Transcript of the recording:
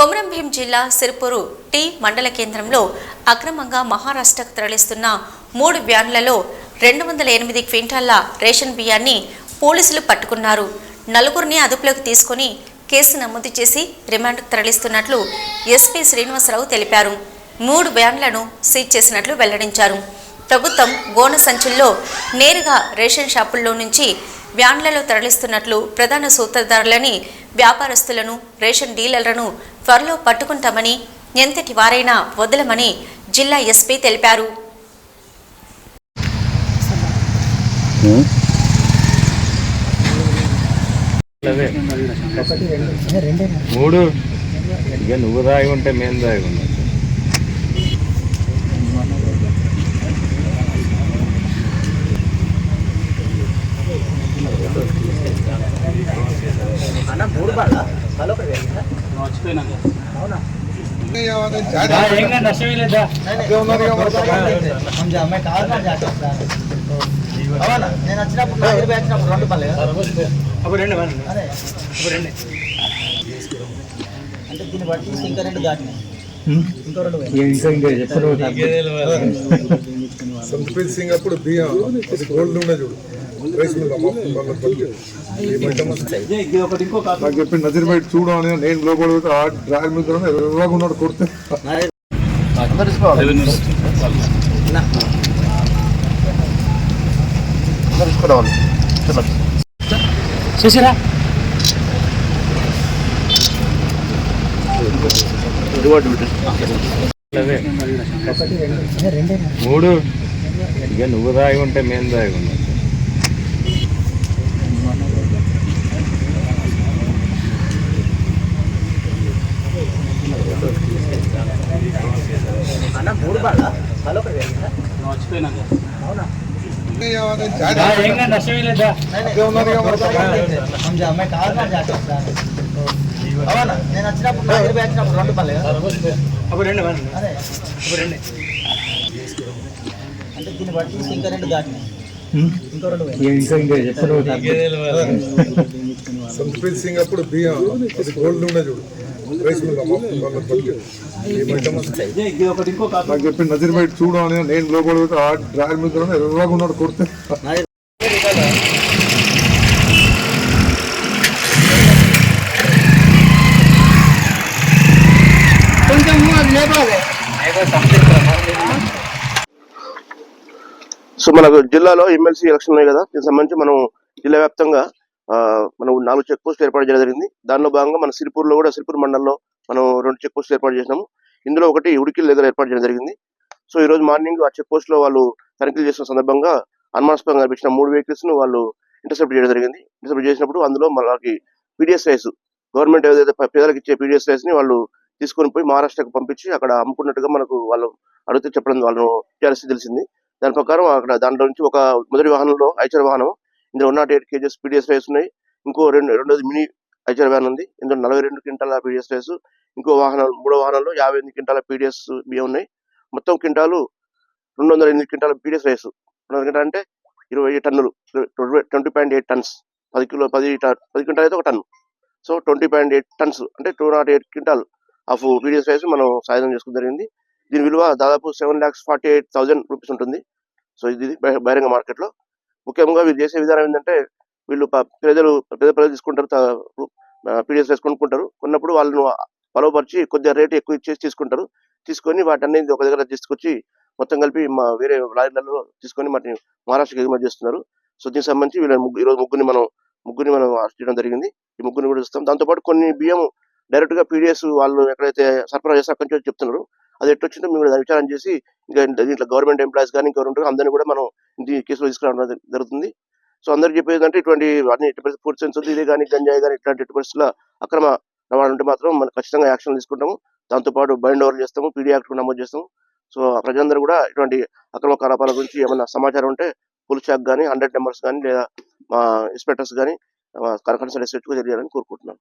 కొమరంభీం జిల్లా సిరిపూరు టీ మండల కేంద్రంలో అక్రమంగా మహారాష్ట్రకు తరలిస్తున్న మూడు వ్యాన్లలో రెండు వందల ఎనిమిది క్వింటాళ్ళ రేషన్ బియ్యాన్ని పోలీసులు పట్టుకున్నారు. నలుగురిని అదుపులోకి తీసుకుని కేసు నమోదు చేసి రిమాండ్కు తరలిస్తున్నట్లు ఎస్పీ శ్రీనివాసరావు తెలిపారు. మూడు వ్యాన్లను సీజ్ చేసినట్లు వెల్లడించారు. ప్రభుత్వం గోన సంచుల్లో నేరుగా రేషన్ షాపుల్లో నుంచి వ్యాన్లలో తరలిస్తున్నట్లు ప్రధాన సూత్రధారులని వ్యాపారస్తులను రేషన్ డీలర్లను త్వరలో పట్టుకుంటామని ఎంతటి వారైనా వదలమని జిల్లా ఎస్పీ తెలిపారు. మూడు. ఇక నువ్వు రాయి ఉంటే మేము రాయి ఉన్నాం. నేను వచ్చినప్పుడు నా ఇరవై వచ్చినప్పుడు రెండు పల్లె అదే అంటే దీన్ని బట్టి ఇంకా రెండు దాటినాయి. ఇంకో రెండు. సంస్కృత్ సింగ్ అప్పుడు బియ్యం అది గోల్డ్ ఉండే చూడు. నాకు చెప్పి నజర్ బయట చూడు అని నేను లోపల పోతే ఆ డ్రాయర్ మీద ఎర్రగా ఉన్నాడు కొడితే అవే. మూడు ఇక నువ్వు దాగి ఉంటే మేము దాగి ఉన్నాం. అప్పుడు రెండు అప్పుడు రెండు. దీన్ని బట్టి ఇంకా రెండు దాటినాయి ఇంకో రెండు సింగ్ అప్పుడు బియ్యం గోల్డ్ ఉండే చూడు. రైస్ మిల్ అమ్మ వాళ్ళ పనికి. ఈ మధ్య మస్తు. నాకు చెప్పి నజర్ బయట చూడు అని నేను లోపల డ్రాయర్ మీద ఎర్రగా ఉన్నాడు కొడితే. సో మనకు జిల్లాలో ఎమ్మెల్సీ ఎలక్షన్ ఉన్నాయి కదా దీనికి సంబంధించి మనం జిల్లా వ్యాప్తంగా మనం నాలుగు చెక్ పోస్ట్ ఏర్పాటు చేయడం జరిగింది. దానిలో భాగంగా మన సిరిపూర్లో కూడా సిరిపూర్ మండలంలో మనం రెండు చెక్ పోస్ట్ ఏర్పాటు చేసినాము. ఇందులో ఒకటి ఉడికిల్ దగ్గర ఏర్పాటు చేయడం జరిగింది. సో ఈ రోజు మార్నింగ్ ఆ చెక్ పోస్ట్లో వాళ్ళు తనిఖీలు చేసిన సందర్భంగా అనుమానాస్పదంగా కనిపించిన మూడు వెహికల్స్ను వాళ్ళు ఇంటర్సెప్ట్ చేయడం జరిగింది. ఇంటర్సెప్ట్ చేసినప్పుడు అందులో మనకి పీడిఎస్ రైస్ గవర్నమెంట్ ఏదైతే పేదలకు ఇచ్చే పీడిఎస్ రైస్ని వాళ్ళు తీసుకొని పోయి మహారాష్ట్రకు పంపించి అక్కడ అమ్ముకున్నట్టుగా మనకు వాళ్ళు అడిగితే చెప్పడం వాళ్ళు టీఆర్ఎస్ తెలిసింది. దాని ప్రకారం అక్కడ దాంట్లో నుంచి ఒక మొదటి వాహనంలో ఐచర్ వాహనం ఇందులో one nought eight KGs PDS rice ఉన్నాయి. ఇంకో రెండు రెండోది మినీ ఐచర్ వ్యాన్ ఉంది. ఇందులో నలభై రెండు క్వింటాల పీడిఎస్ రైస్. ఇంకో వాహనం మూడో వాహనంలో యాభై ఎనిమిది క్వింటాల పీడిఎస్ బియ్యం ఉన్నాయి. మొత్తం క్వింటాలు రెండు వందల ఎనిమిది క్వింటాల పీడిఎస్ రైస్. రెండు వందల అంటే ఇరవై టన్నులు. Twenty point eight tons. పది కిలో పది పది క్వింటాల్ అయితే ఒక ton so twenty point eight tons. అంటే two nought eight quintal of PDS rice మనం సాయుధం చేసుకోవడం జరిగింది. దీని విలువ దాదాపు seven lakhs forty eight thousand rupees ఉంటుంది. సో ఇది బహిరంగ మార్కెట్లో ముఖ్యంగా వీళ్ళు చేసే విధానం ఏంటంటే వీళ్ళు ప్రజలు పేద ప్రజలు తీసుకుంటారు పీడిఎస్ రైస్ కొనుక్కుంటారు కొన్నప్పుడు వాళ్ళను పొలవపరిచి కొద్దిగా రేటు ఎక్కువ ఇచ్చేసి తీసుకుంటారు. తీసుకొని వాటన్ని ఒక దగ్గర తీసుకొచ్చి మొత్తం కలిపి మా వేరే లారీలలో తీసుకొని వాటిని మహారాష్ట్రకి ఎగుమతి చేస్తున్నారు. సో దీనికి సంబంధించి వీళ్ళ ముగ్గు- ఈరోజు ముగ్గురిని మనం ముగ్గురిని మనం అరెస్ట్ చేయడం జరిగింది. ఈ ముగ్గురిని కూడా చూస్తాం. దాంతోపాటు కొన్ని బియ్యం డైరెక్ట్గా పీడిఎస్ వాళ్ళు ఎక్కడైతే సరఫరా చేస్తే అక్కడి నుంచి చెప్తున్నారు. అది ఎట్టు వచ్చిందో మేము విచారం చేసి ఇంకా దీంట్లో గవర్నమెంట్ ఎంప్లాయీస్ కానీ ఇంకా ఉంటారు అందరినీ కూడా మనం ఈ కేసులో తీసుకురావడం జరుగుతుంది. సో అందరికి చెప్పేది అంటే ఇటువంటి అన్ని ఫుడ్ సెన్స్ ఇదే కానీ గంజాయి కానీ ఇట్లాంటి ఎట్టి పరిస్థితుల్లో అక్రమ రవాణా ఉంటే మాత్రం మనం ఖచ్చితంగా యాక్షన్ తీసుకుంటాము. దాంతోపాటు బైండ్ ఓవర్ చేస్తాము పీడీ యాక్ట్ నమోదు చేస్తాము. సో ప్రజలందరూ కూడా ఇటువంటి అక్రమ కలాపాల గురించి ఏమైనా సమాచారం ఉంటే పోలీస్ శాఖ కానీ హండ్రెడ్ నెంబర్స్ కానీ లేదా మా ఇన్స్పెక్టర్స్ కానీ కన్సల్ట్ తెలియాలని కోరుకుంటున్నాను.